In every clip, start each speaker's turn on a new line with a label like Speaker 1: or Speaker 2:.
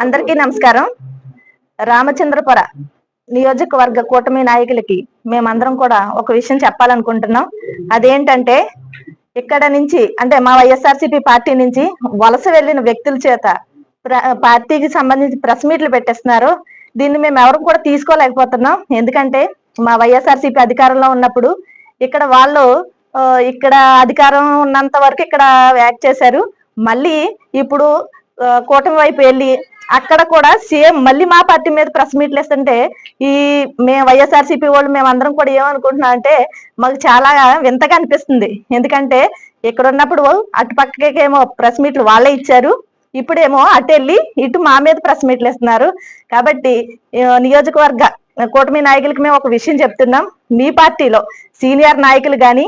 Speaker 1: అందరికీ నమస్కారం. రామచంద్రపుర నియోజకవర్గ కూటమి నాయకులకి మేమందరం కూడా ఒక విషయం చెప్పాలనుకుంటున్నాం. అదేంటంటే ఇక్కడ నుంచి అంటే మా వైఎస్ఆర్సీపీ పార్టీ నుంచి వలస వెళ్ళిన వ్యక్తుల చేత ప్ర- పార్టీకి సంబంధించి ప్రెస్ మీట్లు పెట్టేస్తున్నారు. దీన్ని మేము ఎవరు కూడా తీసుకోలేకపోతున్నాం. ఎందుకంటే మా వైఎస్ఆర్సీపీ అధికారంలో ఉన్నప్పుడు ఇక్కడ వాళ్ళు ఇక్కడ అధికారం ఉన్నంత వరకు ఇక్కడ యాక్ట్ చేశారు. మళ్ళీ ఇప్పుడు కూటమి వైపు వెళ్ళి అక్కడ కూడా సేమ్ మళ్ళీ మా పార్టీ మీద ప్రెస్ మీట్లు ఇస్తుంటే ఈ మేము వైఎస్ఆర్సీపీ వాళ్ళు మేము అందరం కూడా ఏమనుకుంటున్నాం అంటే మాకు చాలా వింతగా అనిపిస్తుంది. ఎందుకంటే ఇక్కడ ఉన్నప్పుడు అటు పక్కకేమో ప్రెస్ మీట్లు వాళ్ళే ఇచ్చారు. ఇప్పుడేమో అటు వెళ్ళి ఇటు మా మీద ప్రెస్ మీట్లు ఇస్తున్నారు కాబట్టి నియోజకవర్గ కూటమి నాయకులకి మేము ఒక విషయం చెప్తున్నాం. మీ పార్టీలో సీనియర్ నాయకులు కానీ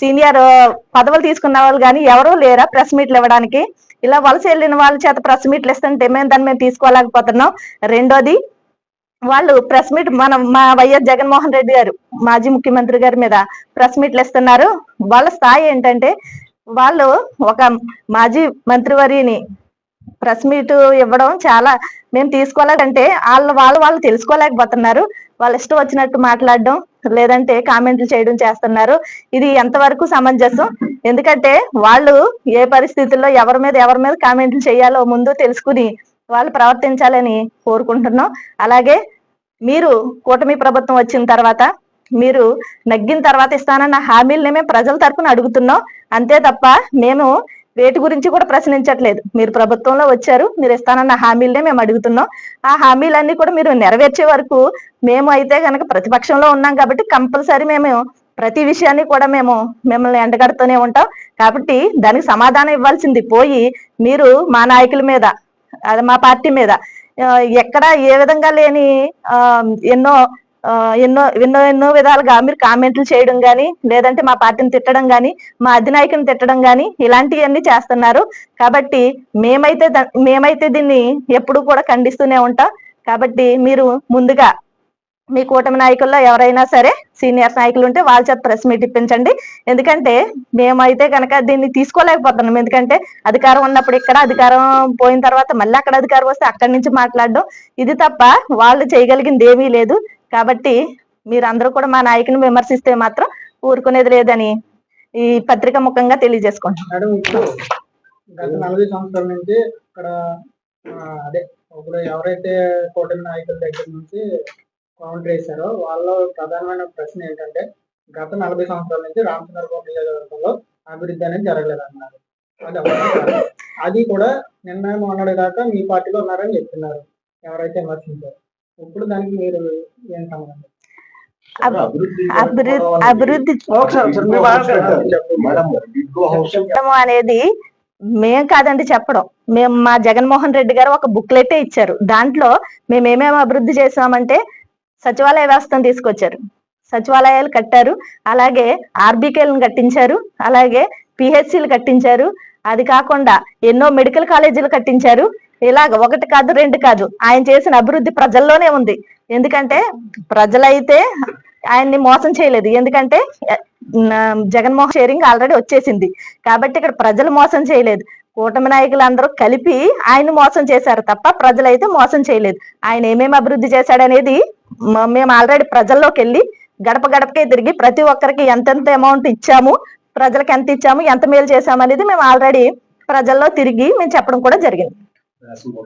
Speaker 1: సీనియర్ పదవులు తీసుకున్న వాళ్ళు కానీ ఎవరూ లేరా ప్రెస్ మీట్లు ఇవ్వడానికి? ఇలా వలస వెళ్ళిన వాళ్ళ చేత ప్రెస్ మీట్లు ఇస్తుంటే మేము దాన్ని మేము తీసుకోలేకపోతున్నాం. రెండోది వాళ్ళు ప్రెస్ మీట్ మన మా వైఎస్ జగన్మోహన్ రెడ్డి గారు మాజీ ముఖ్యమంత్రి గారి మీద ప్రెస్ మీట్లు ఇస్తున్నారు. వాళ్ళ స్థాయి ఏంటంటే వాళ్ళు ఒక మాజీ మంత్రివర్యని ప్రెస్ మీట్ ఇవ్వడం చాలా మేము తీసుకోలేదంటే వాళ్ళు వాళ్ళు వాళ్ళు తెలుసుకోలేకపోతున్నారు. వాళ్ళ ఇష్టం వచ్చినట్టు మాట్లాడడం లేదంటే కామెంట్లు చేయడం చేస్తున్నారు. ఇది ఎంతవరకు సమంజసం? ఎందుకంటే వాళ్ళు ఏ పరిస్థితుల్లో ఎవరి మీద ఎవరి మీద కామెంట్లు చేయాలో ముందు తెలుసుకుని వాళ్ళు ప్రవర్తించాలని కోరుకుంటున్నాం. అలాగే మీరు కూటమి ప్రభుత్వం వచ్చిన తర్వాత మీరు నగ్గిన తర్వాత ఇస్తానన్న హామీలనే మేము ప్రజల తరపున అడుగుతున్నాం. అంతే తప్ప మేము రేటు గురించి కూడా ప్రశ్నించట్లేదు. మీరు ప్రభుత్వంలో వచ్చారు మీరు ఇస్తానన్న హామీలనే మేము అడుగుతున్నాం. ఆ హామీలన్నీ కూడా మీరు నెరవేర్చే వరకు మేము అయితే కనుక ప్రతిపక్షంలో ఉన్నాం కాబట్టి కంపల్సరీ మేము ప్రతి విషయాన్ని కూడా మేము మిమ్మల్ని ఎండగడుతూనే ఉంటాం. కాబట్టి దానికి సమాధానం ఇవ్వాల్సింది పోయి మీరు మా నాయకుల మీద అది మా పార్టీ మీద ఎక్కడ ఏ విధంగా లేని ఆ, ఎన్నో ఎన్నో ఎన్నో ఎన్నో విధాలుగా మీరు కామెంట్లు చేయడం కానీ లేదంటే మా పార్టీని తిట్టడం కానీ మా అధినాయకుని తిట్టడం కానీ ఇలాంటివన్నీ చేస్తున్నారు. కాబట్టి మేమైతే మేమైతే దీన్ని ఎప్పుడు కూడా ఖండిస్తూనే ఉంటాం. కాబట్టి మీరు ముందుగా మీ కూటమి నాయకుల్లో ఎవరైనా సరే సీనియర్ నాయకులు ఉంటే వాళ్ళ చేత ప్రెస్ మీట్ ఇప్పించండి. ఎందుకంటే మేమైతే కనుక దీన్ని తీసుకోలేకపోతున్నాం. ఎందుకంటే అధికారం ఉన్నప్పుడు ఇక్కడ అధికారం పోయిన తర్వాత మళ్ళీ అక్కడ అధికారం వస్తే అక్కడి నుంచి మాట్లాడడం. ఇది తప్ప వాళ్ళు చేయగలిగింది ఏమీ లేదు. కాబట్టి మీరందరూ కూడా మా నాయకుని విమర్శిస్తే మాత్రం ఊరుకునేది లేదని ఈ పత్రిక ముఖంగా తెలియజేసుకుంటాం
Speaker 2: మేడం గత నలభై సంవత్సరాల నుంచి ఇక్కడ అదే ఇప్పుడు ఎవరైతే కూటమి నాయకుల దగ్గర నుంచి కౌంటర్ వేశారో వాళ్ళ ప్రధానమైన ప్రశ్న ఏంటంటే గత నలభై సంవత్సరాల నుంచి రామచంద్రపురం నియోజకవర్గంలో అభివృద్ధి అనేది జరగలేదు అన్నారు అది అది కూడా నిన్న మొన్నటి దాకా మీ పార్టీలో ఉన్నారని చెప్తున్నారు ఎవరైతే విమర్శించారు. ఇప్పుడు దానికి మీరు ఏం సంబంధం
Speaker 1: అభివృద్ధి అభివృద్ధి అనేది మేం కాదండి చెప్పడం. మేము మా జగన్మోహన్ రెడ్డి గారు ఒక బుక్లెటే ఇచ్చారు. దాంట్లో మేము ఏమేమి అభివృద్ధి చేసామంటే సచివాలయ వ్యవస్థను తీసుకొచ్చారు. సచివాలయాలు కట్టారు. అలాగే ఆర్బీకేలను కట్టించారు. అలాగే పిహెచ్సిలు కట్టించారు. అది కాకుండా ఎన్నో మెడికల్ కాలేజీలు కట్టించారు. ఇలాగ ఒకటి కాదు రెండు కాదు. ఆయన చేసిన అభివృద్ధి ప్రజల్లోనే ఉంది. ఎందుకంటే ప్రజలైతే ఆయన్ని మోసం చేయలేదు. ఎందుకంటే జగన్మోహన్ షేరింగ్ ఆల్రెడీ వచ్చేసింది. కాబట్టి ఇక్కడ ప్రజలు మోసం చేయలేదు. కూటమి నాయకులు అందరూ కలిపి ఆయన మోసం చేశారు తప్ప ప్రజలైతే మోసం చేయలేదు. ఆయన ఏమేమి అభివృద్ధి చేశాడనేది మేము ఆల్రెడీ ప్రజల్లోకి వెళ్ళి గడప గడపకే తిరిగి ప్రతి ఒక్కరికి ఎంతెంత అమౌంట్ ఇచ్చాము ప్రజలకు ఎంత ఇచ్చాము ఎంత మేలు చేశాము అనేది మేము ఆల్రెడీ ప్రజల్లో తిరిగి మేము చెప్పడం కూడా జరిగింది. that's more